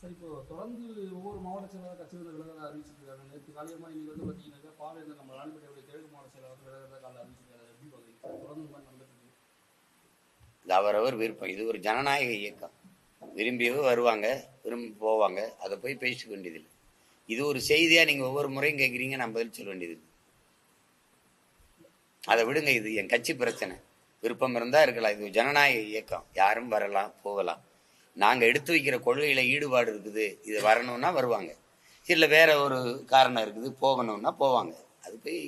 Sir இப்போ தொடர்ந்து ஒவ்வொரு மாவட்ட செயலாளர் கட்சி வந்து விலகிறதா அறிவிச்சிருக்காங்க. நேற்று காலையமா இன்னைக்கு வந்து பார்த்தீங்கன்னாக்கா பாவேந்தர் நம்ம ராணிப்பேட்டையுடைய கிழக்கு மாவட்ட செயலாளர் விலகிறதா காலையில் அறிவிச்சிருக்காரு. எப்படி பார்க்குறீங்க? தொடர்ந்து மாதிரி நடந்துட்டு அவரவர் விருப்பம். இது ஒரு ஜனநாயக இயக்கம். விரும்பியவோ வருவாங்க விரும்பி போவாங்க. அதை போய் பேசிக்க வேண்டியதில்லை. இது ஒரு செய்தியா நீங்க ஒவ்வொரு முறையும் கேட்குறீங்க நான் பதில் சொல்ல வேண்டியது அதை விடுங்க இது என் கட்சி பிரச்சனை. விருப்பம் இருந்தா இருக்கலாம். இது ஜனநாயக இயக்கம். யாரும் வரலாம் போகலாம். நாங்கள் எடுத்து வைக்கிற கொள்கையில் ஈடுபாடு இருக்குது இது வரணும்னா வருவாங்க. இல்லை வேற ஒரு காரணம் இருக்குது போகணும்னா போவாங்க. அது போய்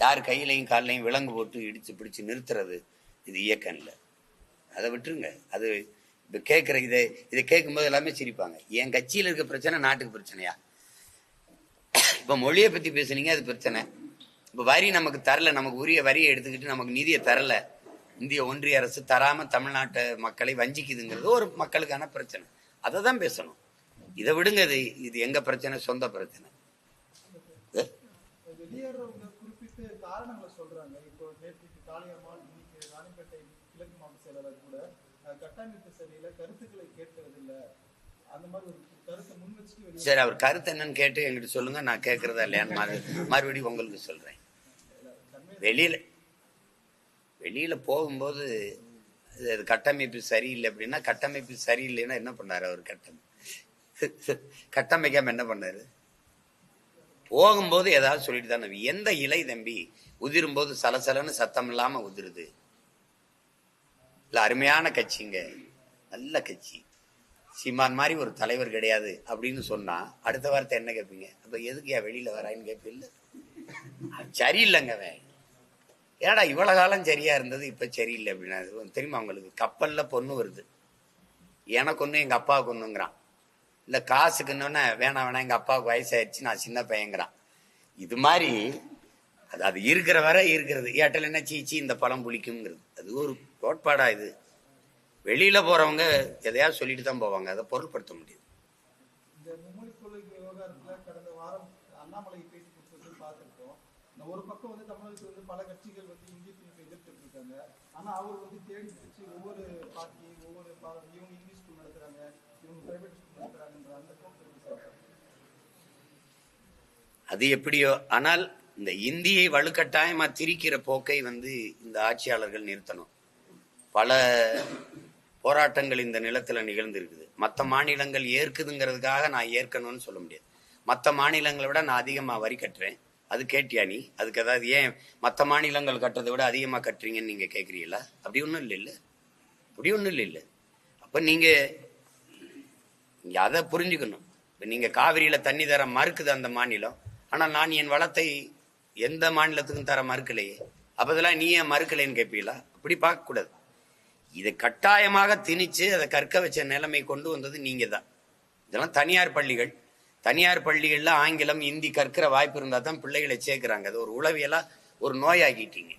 யார் கையிலையும் கால்லையும் விலங்கு போட்டு இடித்து பிடிச்சு நிறுத்துறது இது இயக்கம் இல்லை. அதை விட்டுருங்க. அது இப்போ கேட்குற இதை இதை கேட்கும்போது எல்லாமே சிரிப்பாங்க. என் கட்சியில் இருக்க பிரச்சனை நாட்டுக்கு பிரச்சனையா? இப்போ மொழியை பற்றி பேசுனீங்க அது பிரச்சனை. இப்போ வரி நமக்கு தரல நமக்கு உரிய வரியை எடுத்துக்கிட்டு நமக்கு நிதியை தரலை. இந்திய ஒன்றிய அரசு தராம தமிழ்நாட்டு மக்களை வஞ்சிக்குதுங்கிறது ஒரு மக்களுக்கான பிரச்சனை. அதை தான் பேசணும். இதை விடுங்க இது இது எங்க பிரச்சனை? சொந்த பிரச்சனை. சரி அவர் கருத்து என்னன்னு கேட்டு என்கிட்ட சொல்லுங்க நான் கேட்கறதா இல்லையான்னு மறு- மறுபடியும் உங்களுக்கு சொல்றேன். வெளியில வெளியில் போகும்போது அது கட்டமைப்பு சரியில்லை அப்படின்னா கட்டமைப்பு சரியில்லைன்னா என்ன பண்ணாரு அவர் கட்டமை? கட்டமைக்காம என்ன பண்ணாரு? போகும்போது ஏதாவது சொல்லிட்டு தானே எந்த இலை தம்பி உதிரும் போது சலசலன்னு சத்தம் இல்லாமல் உதிருது? இல்லை அருமையான கட்சிங்க. நல்ல கட்சி. சீமான் மாதிரி ஒரு தலைவர் கிடையாது அப்படின்னு சொன்னா அடுத்த வார்த்தை என்ன கேட்பீங்க அப்போ எதுக்கு ஏன் வெளியில் வரான்னு கேட்பீங்க சரியில்லைங்க அவன். ஏடா இவ்வளவு காலம் சரியா இருந்தது இப்ப சரியில்லை அப்படின்னா தெரியுமா உங்களுக்கு? கப்பல்ல பொண்ணு வருது. எனக்கு ஒண்ணு எங்க அப்பாவுக்கு ஒண்ணுங்கிறான். இல்ல காசுக்குன்னு வேணாம் வேணாம் எங்க அப்பாவுக்கு வயசாயிருச்சு நான் சின்ன பையங்கிறான் இது மாதிரி அது அது இருக்கிற வரை இருக்கிறது. ஏட்டல் என்ன சீச்சி இந்த பழம் புளிக்குங்கிறது அது ஒரு கோட்பாடா இது. வெளியில போறவங்க எதையாவது சொல்லிட்டு தான் போவாங்க. அதை பொருட்படுத்த முடியாது. கடந்த வாரம் அண்ணாமலை பேசி கொடுத்தது பார்த்துருக்கோம். ஒரு பக்கம் வந்து தமிழகத்துல வந்து பல கட்சிகள் வந்து இந்திய திணிப்பை எதிர்த்துட்டு இருக்காங்க ஆனா அவர் வந்து தேடி பிடிச்சு ஒவ்வொரு பார்ட்டி ஒவ்வொரு இவங்க இங்கிலீஷ் ஸ்கூல் நடத்துறாங்க இவங்க பிரைவேட் ஸ்கூல் நடத்துறாங்கன்ற அந்த போக்கு அது எப்படியோ ஆனால் இந்த இந்தியை வலுக்கட்டாயமா திரிக்கிற போக்கை வந்து இந்த ஆட்சியாளர்கள் நிறுத்தணும். பல போராட்டங்கள் இந்த நிலத்துல நிகழ்ந்திருக்குது. மற்ற மாநிலங்கள் ஏற்குதுங்கிறதுக்காக நான் ஏற்கணும்னு சொல்ல முடியாது. மற்ற மாநிலங்களை விட நான் அதிகமா வரி கட்டுறேன். அது கேட்டியா நீ? அதுக்கு ஏதாவது ஏன் மற்ற மாநிலங்கள் கட்டுறதை விட அதிகமாக கட்டுறீங்கன்னு நீங்கள் கேட்குறீங்களா அப்படி ஒன்றும் இல்லை இல்லை. அப்படி ஒன்றும் இல்லை இல்லை. அப்போ நீங்கள் நீங்கள் அதை புரிஞ்சுக்கணும். இப்போ நீங்கள் காவிரியில் தண்ணி தர மறுக்குது அந்த மாநிலம். ஆனால் நான் என் வளத்தை எந்த மாநிலத்துக்கும் தர மறுக்கலையே. அப்போ இதெல்லாம் நீ ஏன் மறுக்கலைன்னு கேட்பீங்களா அப்படி பார்க்கக்கூடாது இதை கட்டாயமாக திணிச்சு அதை கற்க வச்ச நிலைமை கொண்டு வந்தது நீங்கள் தான் இதெல்லாம் தனியார் பள்ளிகள். தனியார் பள்ளிகளில் ஆங்கிலம் இந்தி கற்கிற வாய்ப்பு இருந்தால் தான் பிள்ளைகளை சேர்க்குறாங்க. அது ஒரு உளவியலாக ஒரு நோயாக்கிட்டீங்க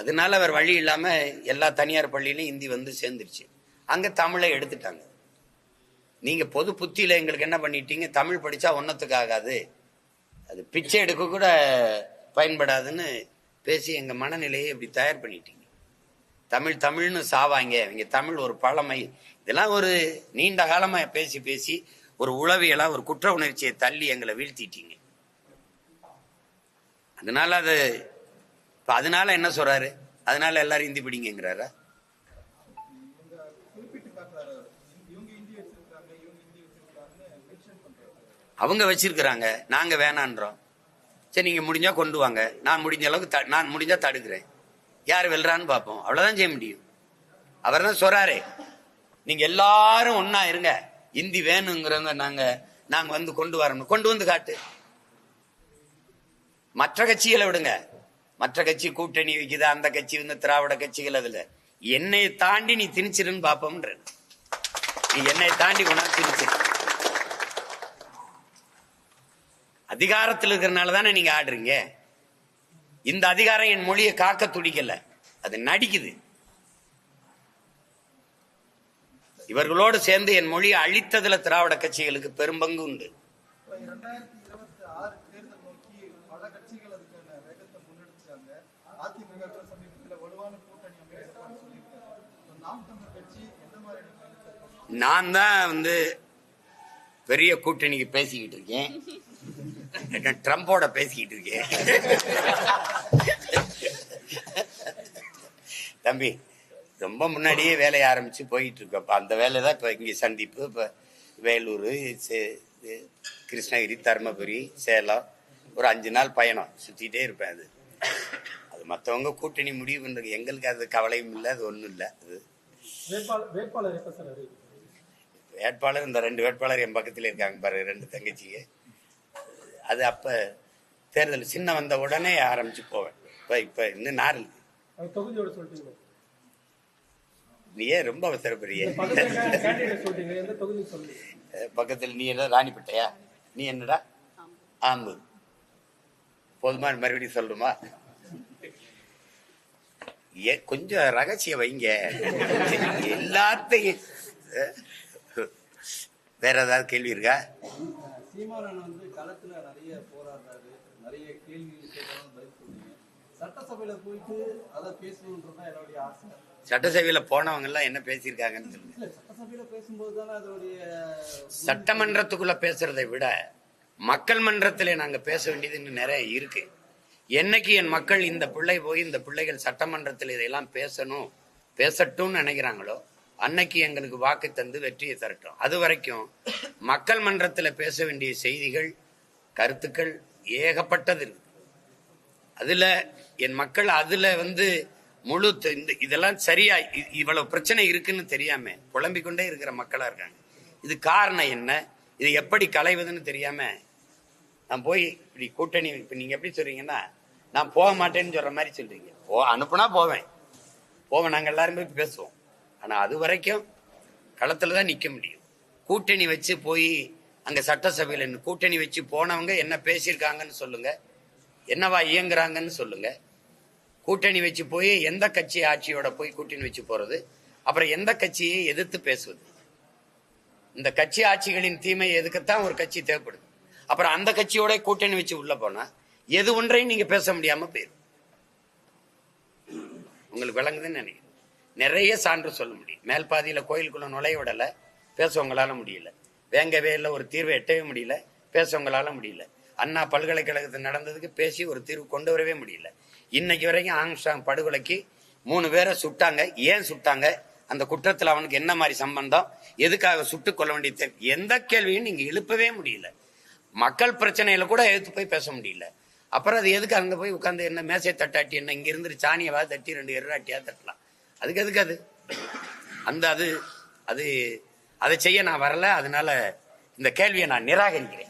அதனால அவர் வழி இல்லாமல் எல்லா தனியார் பள்ளியிலும் இந்தி வந்து சேர்ந்துருச்சு. அங்கே தமிழை எடுத்துட்டாங்க. நீங்கள் பொது புத்தியில் எங்களுக்கு என்ன பண்ணிட்டீங்க? தமிழ் படித்தா ஒன்றத்துக்கு ஆகாது. அது பிச்சை எடுக்க கூட பயன்படாதுன்னு பேசி எங்கள் மனநிலையை இப்படி தயார் பண்ணிட்டீங்க. தமிழ் தமிழ்னு சாவாங்க. இங்கே தமிழ் ஒரு பழமை. இதெல்லாம் ஒரு நீண்ட காலமாக பேசி பேசி ஒரு உளவியலா ஒரு குற்ற உணர்ச்சியை தள்ளி எங்களை வீழ்த்திட்டீங்க. அதனால அது இப்போ அதனால என்ன சொல்றாரு? அதனால எல்லாரும் இந்தி பிடிங்கிறாரா அவங்க வச்சிருக்கிறாங்க நாங்க வேணான்றோம். சரி நீங்க முடிஞ்சா கொண்டு வாங்க. நான் முடிஞ்ச அளவுக்கு த- நான் முடிஞ்சா தடுக்கிறேன். யார் வெல்றான்னு பார்ப்போம். அவ்வளவுதான் செய்ய முடியும். அவர் தான் சொல்றாரு நீங்க எல்லாரும் ஒன்னா இருங்க. இந்தி வேணுங்கிறவங்க நாங்க நாங்க வந்து கொண்டு வரணும். கொண்டு வந்து காட்டு. மற்ற கட்சிகளை விடுங்க. மற்ற கட்சி கூட்டணி வைக்குது அந்த கட்சி வந்து திராவிட கட்சிகள் அதுல. என்னை தாண்டி நீ திணிச்சிருன்னு பாப்போம்ன்ற. நீ என்னை தாண்டி கொண்டாந்து திணிச்சிரு. அதிகாரத்தில் இருக்கிறனால தானே நீங்க ஆடுறீங்க. இந்த அதிகாரம் என் மொழியை காக்க துடிக்கல. அது நடிக்குது. இவர்களோடு சேர்ந்து என் மொழியை அழித்ததுல திராவிட கட்சிகளுக்கு பெரும்பங்கு உண்டு. நான் தான் வந்து பெரிய கூட்டணிக்கு பேசிக்கிட்டு இருக்கேன். ட்ரம்போட பேசிக்கிட்டு இருக்கேன். தம்பி ரொம்ப முன்னாடியே வேலையை ஆரம்பிச்சு போயிட்டு இருக்கோம் அப்ப அந்த வேலை தான் இப்போ இங்கே சந்திப்பு. இப்போ வேலூர் கிருஷ்ணகிரி தருமபுரி சேலம் ஒரு அஞ்சு நாள் பயணம். சுற்றிட்டே இருப்பேன் அது. அது மற்றவங்க கூட்டணி முடிவு பண்ணுறது எங்களுக்கு அது கவலையும் இல்லை அது ஒன்றும் இல்லை. அது வேட்பாளர் இந்த ரெண்டு வேட்பாளர் என் பக்கத்தில் இருக்காங்க பாரு ரெண்டு தங்கச்சிங்க. அது அப்போ தேர்தல் சின்ன வந்த உடனே ஆரம்பிச்சு போவேன். இப்போ இப்போ இன்னும் நாள் இருக்கு. அது தொகுதியோட சொல்லிட்டீங்க நீ ஏன் ரொம்ப அவசரப்படுறிய. பக்கத்துல நீ என்ன ராணிப்பட்டையா? நீ என்னடா? ஆம்பு. போதுமா மறுபடியும் சொல்லணுமா? கொஞ்சம் ரகசியம் வைங்க. எல்லாத்தையும். வேற ஏதாவது கேள்வி இருக்கா? சீமானன் வந்து களத்துல நிறைய போராடுறாரு. நிறைய கேள்வி கேட்டாலும் பதில் சொல்றீங்க. சட்டசபையில போயிட்டு அதை என்னுடைய ஆசை. சட்டசபையில போனவங்க எல்லாம் என்ன பேசியிருக்காங்கன்னு சொல்லுங்க சட்டமன்றத்துக்குள்ள பேசுறதை விட மக்கள் மன்றத்திலே நாங்க பேச வேண்டியது இன்னும் நிறைய இருக்கு. என்னைக்கு என் மக்கள் இந்த பிள்ளை போய் இந்த பிள்ளைகள் சட்டமன்றத்தில் இதையெல்லாம் பேசணும் பேசட்டும்னு நினைக்கிறாங்களோ அன்னைக்கு எங்களுக்கு வாக்கு தந்து வெற்றியை தரட்டும். அது வரைக்கும் மக்கள் மன்றத்தில் பேச வேண்டிய செய்திகள் கருத்துக்கள் ஏகப்பட்டது இருக்கு. அதுல என் மக்கள் அதுல வந்து முழு இந்த இதெல்லாம் சரியா இ- இவ்வளவு பிரச்சனை இருக்குன்னு தெரியாம குழம்பிக் கொண்டே இருக்கிற மக்களா இருக்காங்க. இது காரணம் என்ன? இது எப்படி களைவதுன்னு தெரியாம நான் போய் இப்படி கூட்டணி இப்ப நீங்க எப்படி சொல்றீங்கன்னா நான் போக மாட்டேன்னு சொல்ற மாதிரி சொல்றீங்க. போ அனுப்புனா போவேன். போவேன் நாங்க எல்லாருமே பேசுவோம். ஆனா அது வரைக்கும் களத்துல தான் நிக்க முடியும். கூட்டணி வச்சு போய் அங்க சட்டசபையில கூட்டணி வச்சு போனவங்க என்ன பேசியிருக்காங்கன்னு சொல்லுங்க. என்னவா இயங்குறாங்கன்னு சொல்லுங்க. கூட்டணி வச்சு போய் எந்த கட்சி ஆட்சியோட போய் கூட்டணி வச்சு போறது? அப்புறம் எந்த கட்சியை எதிர்த்து பேசுவது? இந்த கட்சி ஆட்சிகளின் தீமை எதுக்குத்தான் ஒரு கட்சி தேவைப்படுது? அப்புறம் அந்த கட்சியோட கூட்டணி வச்சு உள்ள போனா எது ஒன்றையும் நீங்க பேச முடியாம போயிடும் உங்களுக்கு விளங்குதுன்னு நினைக்கிறேன். நிறைய சான்று சொல்ல முடியும். மேல் பாதியில கோயிலுக்குள்ள நுழைய விடல. பேசவங்களால முடியல. வேங்கவே இல்லை ஒரு தீர்வை எட்டவே முடியல. பேசவங்களால முடியல. அண்ணா பல்கலைக்கழகத்தில் நடந்ததுக்கு பேசி ஒரு தீர்வு கொண்டு வரவே முடியல. இன்னைக்கு வரைக்கும் ஆங்ஸ்டாங் படுகொலைக்கு மூணு பேரை சுட்டாங்க. ஏன் சுட்டாங்க? அந்த குற்றத்தில் அவனுக்கு என்ன மாதிரி சம்பந்தம்? எதுக்காக சுட்டுக் கொள்ள வேண்டிய எந்த கேள்வியும் நீங்க எழுப்பவே முடியல. மக்கள் பிரச்சனையில கூட எடுத்து போய் பேச முடியல. அப்புறம் அது எதுக்கு அங்க போய் உட்காந்து என்ன மேசை தட்டாட்டி என்ன இங்க இருந்து சாணியவா தட்டி ரெண்டு எருராட்டியா தட்டலாம்? அதுக்கு எதுக்கு அது? அந்த அது அது அதை செய்ய நான் வரல. அதனால இந்த கேள்வியை நான் நிராகரிக்கிறேன்.